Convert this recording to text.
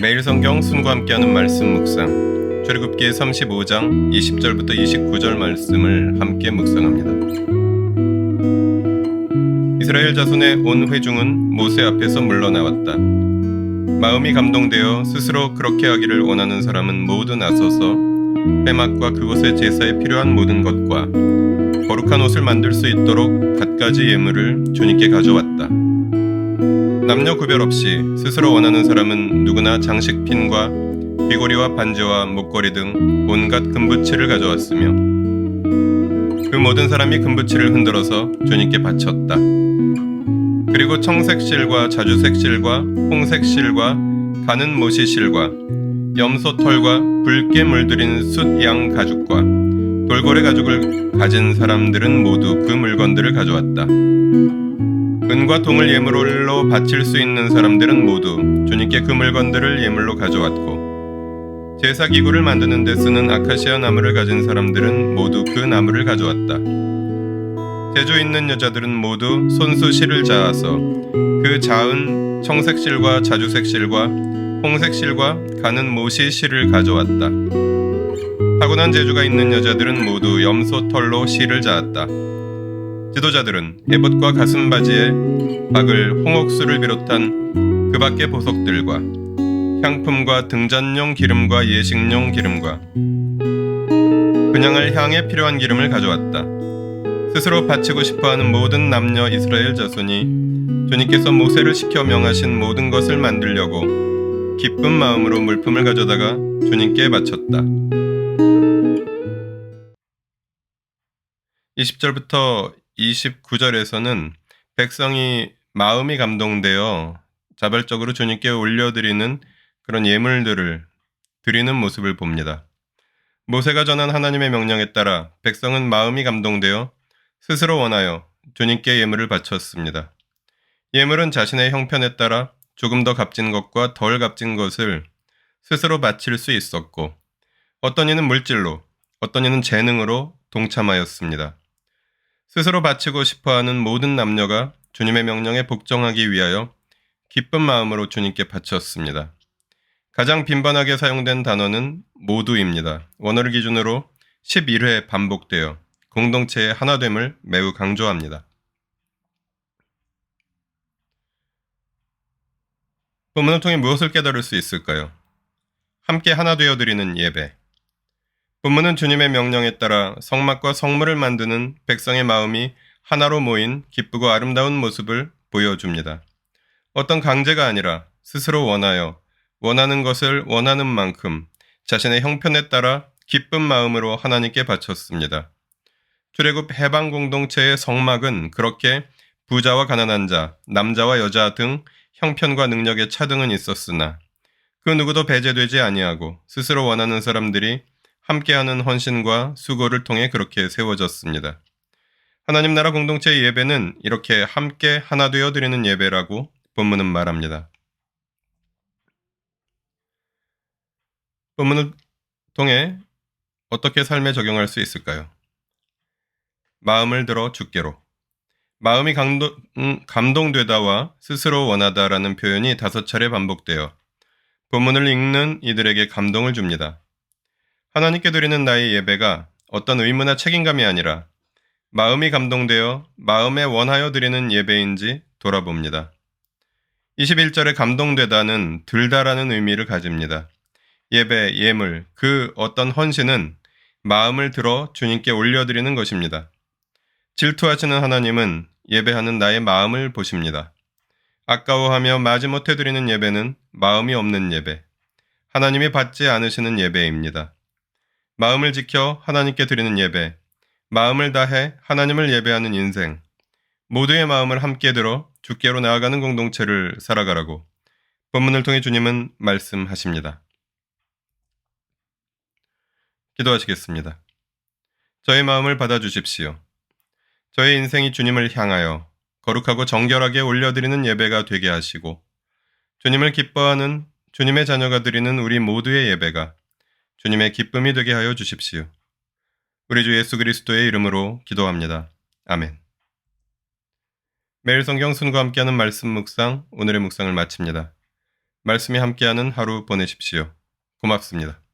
매일 성경 순과 함께하는 말씀 묵상 출애굽기 35장 20절부터 29절 말씀을 함께 묵상합니다. 이스라엘 자손의 온 회중은 모세 앞에서 물러나왔다. 마음이 감동되어 스스로 그렇게 하기를 원하는 사람은 모두 나서서 빼막과 그곳의 제사에 필요한 모든 것과 거룩한 옷을 만들 수 있도록 갖가지 예물을 주님께 가져왔다. 남녀 구별 없이 스스로 원하는 사람은 누구나 장식핀과 귀고리와 반지와 목걸이 등 온갖 금부치를 가져왔으며 그 모든 사람이 금부치를 흔들어서 주님께 바쳤다. 그리고 청색 실과 자주색 실과 홍색 실과 가는 모시 실과 염소 털과 붉게 물들인 숫양 가죽과 돌고래 가죽을 가진 사람들은 모두 그 물건들을 가져왔다. 은과 동을 예물로 바칠 수 있는 사람들은 모두 주님께 그 물건들을 예물로 가져왔고 제사 기구를 만드는 데 쓰는 아카시아 나무를 가진 사람들은 모두 그 나무를 가져왔다. 제주 있는 여자들은 모두 손수 실을 자아서 그 자은 청색 실과 자주색 실과 홍색 실과 가는 모시 실을 가져왔다. 타고난 재주가 있는 여자들은 모두 염소 털로 실을 자았다. 지도자들은 에봇과 가슴바지에 박을 홍옥수를 비롯한 그 밖의 보석들과 향품과 등잔용 기름과 예식용 기름과 그냥을 향해 필요한 기름을 가져왔다. 스스로 바치고 싶어하는 모든 남녀 이스라엘 자손이 주님께서 모세를 시켜 명하신 모든 것을 만들려고 기쁜 마음으로 물품을 가져다가 주님께 바쳤다. 20절부터 29절에서는 백성이 마음이 감동되어 자발적으로 주님께 올려드리는 그런 예물들을 드리는 모습을 봅니다. 모세가 전한 하나님의 명령에 따라 백성은 마음이 감동되어 스스로 원하여 주님께 예물을 바쳤습니다. 예물은 자신의 형편에 따라 조금 더 값진 것과 덜 값진 것을 스스로 바칠 수 있었고, 어떤 이는 물질로, 어떤 이는 재능으로 동참하였습니다. 스스로 바치고 싶어 하는 모든 남녀가 주님의 명령에 복종하기 위하여 기쁜 마음으로 주님께 바쳤습니다. 가장 빈번하게 사용된 단어는 모두입니다. 원어를 기준으로 11회 반복되어 공동체의 하나됨을 매우 강조합니다. 본문을 통해 무엇을 깨달을 수 있을까요? 함께 하나 되어 드리는 예배. 본문은 주님의 명령에 따라 성막과 성물을 만드는 백성의 마음이 하나로 모인 기쁘고 아름다운 모습을 보여줍니다. 어떤 강제가 아니라 스스로 원하여 원하는 것을 원하는 만큼 자신의 형편에 따라 기쁜 마음으로 하나님께 바쳤습니다. 출애굽 해방 공동체의 성막은 그렇게 부자와 가난한 자, 남자와 여자 등 형편과 능력의 차등은 있었으나 그 누구도 배제되지 아니하고 스스로 원하는 사람들이 함께하는 헌신과 수고를 통해 그렇게 세워졌습니다. 하나님 나라 공동체의 예배는 이렇게 함께 하나 되어 드리는 예배라고 본문은 말합니다. 본문을 통해 어떻게 삶에 적용할 수 있을까요? 마음을 들어 주께로. 마음이 감동, 음, 감동되다와 스스로 원하다라는 표현이 다섯 차례 반복되어 본문을 읽는 이들에게 감동을 줍니다. 하나님께 드리는 나의 예배가 어떤 의무나 책임감이 아니라 마음이 감동되어 마음에 원하여 드리는 예배인지 돌아봅니다. 21절에 감동되다는 들다라는 의미를 가집니다. 예배, 예물, 그 어떤 헌신은 마음을 들어 주님께 올려드리는 것입니다. 질투하시는 하나님은 예배하는 나의 마음을 보십니다. 아까워하며 마지못해 드리는 예배는 마음이 없는 예배, 하나님이 받지 않으시는 예배입니다. 마음을 지켜 하나님께 드리는 예배, 마음을 다해 하나님을 예배하는 인생, 모두의 마음을 함께 들어 주께로 나아가는 공동체를 살아가라고 본문을 통해 주님은 말씀하십니다. 기도하시겠습니다. 저의 마음을 받아주십시오. 저의 인생이 주님을 향하여 거룩하고 정결하게 올려드리는 예배가 되게 하시고 주님을 기뻐하는 주님의 자녀가 드리는 우리 모두의 예배가 주님의 기쁨이 되게 하여 주십시오. 우리 주 예수 그리스도의 이름으로 기도합니다. 아멘. 매일 성경 순과 함께하는 말씀 묵상, 오늘의 묵상을 마칩니다. 말씀이 함께하는 하루 보내십시오. 고맙습니다.